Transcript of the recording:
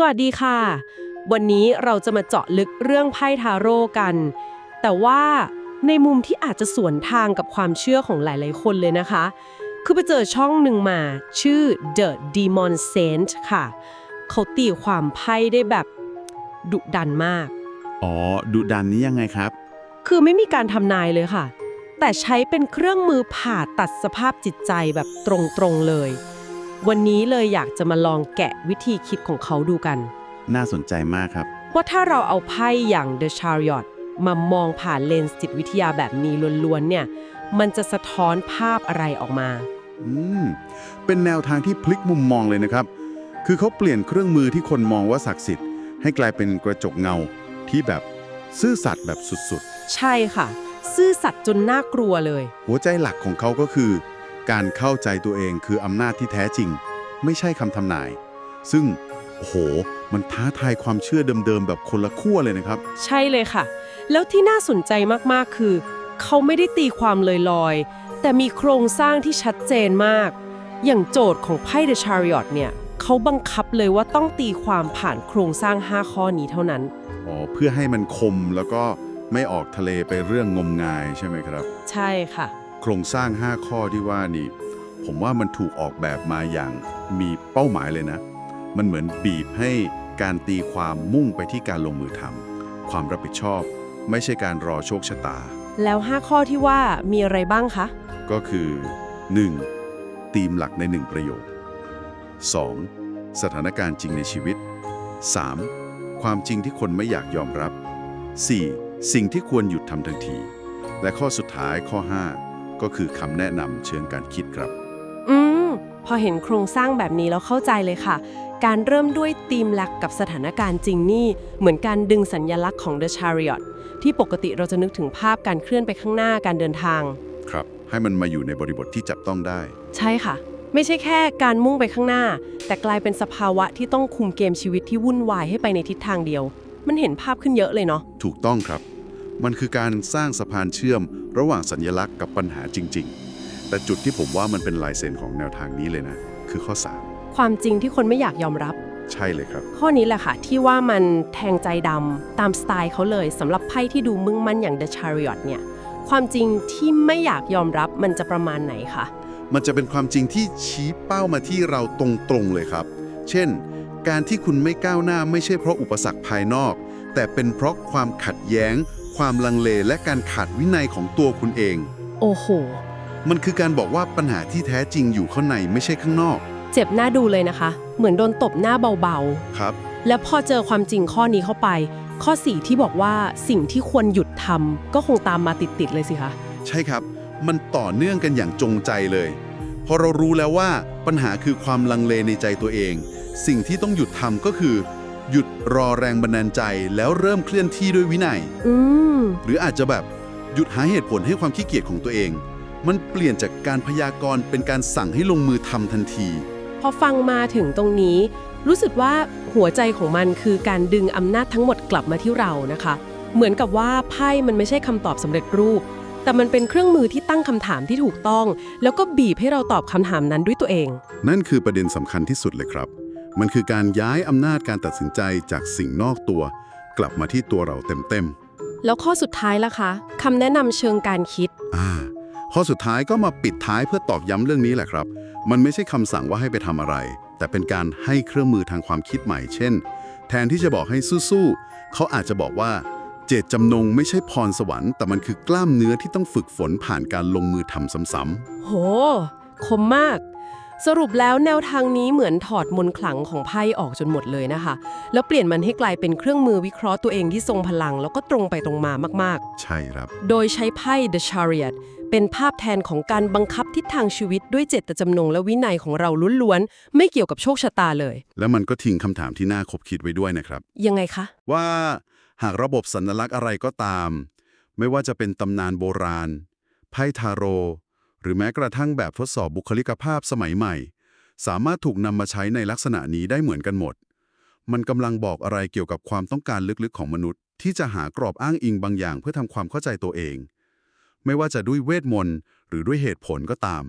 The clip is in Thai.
สวัสดีค่ะ วันนี้เราจะมาเจาะลึกเรื่องไพ่ทาโร่กัน แต่ว่าในมุมที่อาจจะสวนทางกับความเชื่อของหลาย ๆ คนเลยนะคะ คือไปเจอช่องหนึ่งมาชื่อ The Demon Saint ค่ะ เขาตีความไพ่ได้แบบดุดันมาก อ๋อ ดุดันนี้ยังไงครับ คือไม่มีการทำนายเลยค่ะ แต่ใช้เป็นเครื่องมือผ่าตัดสภาพจิตใจแบบตรง ๆ เลย วันนี้เลยอยากจะมาลองแกะวิธีคิดของเขาดูกัน น่าสนใจมากครับ ว่าถ้าเราเอาไพ่อย่าง The Chariot มามองผ่านเลนส์จิตวิทยาแบบนี้ล้วนๆเนี่ย มันจะสะท้อนภาพอะไรออกมา อืม เป็นแนวทางที่พลิกมุมมองเลยนะครับ คือเขาเปลี่ยนเครื่องมือที่คนมองว่าศักดิ์สิทธิ์ ให้กลายเป็นกระจกเงาที่แบบซื่อสัตย์แบบสุดใช่ค่ะ ซื่อสัตย์จนน่ากลัวเลยๆหัวใจหลักของเขาก็คือ การเข้าใจตัวเองคืออำนาจที่แท้จริง ไม่ใช่คำทำนาย ซึ่งโอ้โห มันท้าทายความเชื่อเดิมๆ แบบคนละขั้วเลยนะครับ ใช่เลยค่ะ แล้วที่น่าสนใจมากๆคือ เขาไม่ได้ตีความลอยๆ แต่มีโครงสร้างที่ชัดเจนมาก อย่างโจทย์ของไพ่ The Chariot เนี่ยเขาบังคับเลยว่าต้องตีความผ่านโครงสร้าง 5 ข้อนี้เท่านั้น อ๋อ เพื่อให้มันคมแล้วก็ไม่ออกทะเลไปเรื่องงมงายใช่ไหมครับ ใช่ค่ะ โครงสร้าง 5 ข้อที่ว่านี่ ผมว่ามันถูกออกแบบมาอย่างมีเป้าหมายเลยนะ มันเหมือนบีบให้การตีความมุ่งไปที่การลงมือทำความรับผิดชอบ ไม่ใช่การรอโชคชะตา แล้ว 5 ข้อที่ว่ามีอะไรบ้างคะ ก็คือ 1. ธีมหลักใน 1 ประโยค 2. สถานการณ์จริงในชีวิต 3. ความจริงที่คนไม่อยากยอมรับ 4. สิ่งที่ควรหยุดทำทันที และข้อสุดท้ายข้อ 5 ก็คือคำแนะนำเชิงการคิดครับ อืม พอเห็นโครงสร้างแบบนี้แล้วเข้าใจเลยค่ะ การเริ่มด้วยธีมหลักกับสถานการณ์จริงนี่ เหมือนการดึงสัญญลักษณ์ของ The Chariot ที่ปกติเราจะนึกถึงภาพการเคลื่อนไปข้างหน้าการเดินทาง ครับ ให้มันมาอยู่ในบริบทที่จับต้องได้ ใช่ค่ะ ไม่ใช่แค่การมุ่งไปข้างหน้า แต่กลายเป็นสภาวะที่ต้องคุมเกมชีวิตที่วุ่นวายให้ไปในทิศทางเดียว มันเห็นภาพขึ้นเยอะเลยเนาะ ถูกต้องครับ มันคือการสร้างสะพานเชื่อมระหว่างสัญญลักษณ์กับปัญหาจริง ๆ แต่จุดที่ผมว่ามันเป็นลายเซ็นของแนวทางนี้เลยนะ คือข้อความจริงที่คนไม่อยากยอมรับ3ใช่เลยครับ ข้อนี้แหละค่ะ ที่ว่ามันแทงใจดำตามสไตล์เขาเลยสำหรับไพ่ที่ดูมึงมั่นอย่าง The Chariot เนี่ยความจริงที่ไม่อยากยอมรับมันจะประมาณไหนคะมันจะเป็นความจริงที่ชี้เป้ามาที่เราตรงๆเลยครับ เช่น การที่คุณไม่ก้าวหน้าไม่ใช่เพราะอุปสรรคภายนอก แต่เป็นเพราะความขัดแย้ง ความลังเลและการขาดวินัยของตัวคุณเอง โอ้โห มันคือการบอกว่าปัญหาที่แท้จริงอยู่ข้างในไม่ใช่ข้างนอก เจ็บหน้าดูเลยนะคะ เหมือนโดนตบหน้าเบาครับ ๆ แล้วพอเจอความจริงข้อนี้เข้าไป ข้อ 4 ที่บอกว่าสิ่งที่ควรหยุดทำก็คงตามมาติดๆเลยสิคะ ใช่ครับ มันต่อเนื่องกันอย่างจงใจเลย พอเรารู้แล้วว่าปัญหาคือความลังเลในใจตัวเอง สิ่งที่ต้องหยุดทำก็คือ หยุดรอแรงบันดาลใจแล้วเริ่มเคลื่อนที่ด้วยวินัย อืม หรืออาจจะแบบหยุดหาเหตุผลให้ความขี้เกียจของตัวเอง มันเปลี่ยนจากการพยากรณ์เป็นการสั่งให้ลงมือทำทันที พอฟังมาถึงตรงนี้ รู้สึกว่าหัวใจของมันคือการดึงอำนาจทั้งหมดกลับมาที่เรานะคะ เหมือนกับว่าไพ่มันไม่ใช่คำตอบสำเร็จรูป แต่มันเป็นเครื่องมือที่ตั้งคำถามที่ถูกต้อง แล้วก็บีบให้เราตอบคำถามนั้นด้วยตัวเอง นั่นคือประเด็นสำคัญที่สุดเลยครับ มันคือการย้ายอำนาจการตัดสินใจจากสิ่งนอกตัว กลับมาที่ตัวเราเต็มแล้วข้อสุดท้ายล่ะคะคำแนะนำเชิงการคิดๆอ่า ข้อสุดท้ายก็มาปิดท้ายเพื่อตอกย้ำเรื่องนี้แหละครับ มันไม่ใช่คำสั่งว่าให้ไปทำอะไร แต่เป็นการให้เครื่องมือทางความคิดใหม่ เช่น แทนที่จะบอกให้สู้ๆเขาอาจจะบอกว่า เจตจำนงไม่ใช่พรสวรรค์แต่มันคือกล้ามเนื้อที่ต้องฝึกฝนผ่านการลงมือทำซ้ำโห คมมาก สรุปแล้วแนวทางนี้เหมือนถอดมนต์ขลังของไพ่ออกจนหมดเลยนะคะ แล้วเปลี่ยนมันให้กลายเป็นเครื่องมือวิเคราะห์ตัวเองที่ทรงพลัง แล้วก็ตรงไปตรงมามากๆ ใช่ครับๆโดยใช้ไพ่ The Chariot เป็นภาพแทนของการบังคับทิศทางชีวิตด้วยเจตจำนงและวินัยของเราล้วนๆ ไม่เกี่ยวกับโชคชะตาเลย แล้วมันก็ทิ้งคำถามที่น่าคบคิดไว้ด้วยนะครับ ยังไงคะ ว่าหากระบบสัญลักษณ์อะไรก็ตาม ไม่ว่าจะเป็นตำนานโบราณ ไพ่ทาโร หรือแม้กระทั่งแบบทดสอบบุคลิกภาพสมัยใหม่ สามารถถูกนำมาใช้ในลักษณะนี้ได้เหมือนกันหมด มันกำลังบอกอะไรเกี่ยวกับความต้องการลึกๆของมนุษย์ ที่จะหากรอบอ้างอิงบางอย่างเพื่อทำความเข้าใจตัวเอง ไม่ว่าจะด้วยเวทมนต์หรือด้วยเหตุผลก็ตาม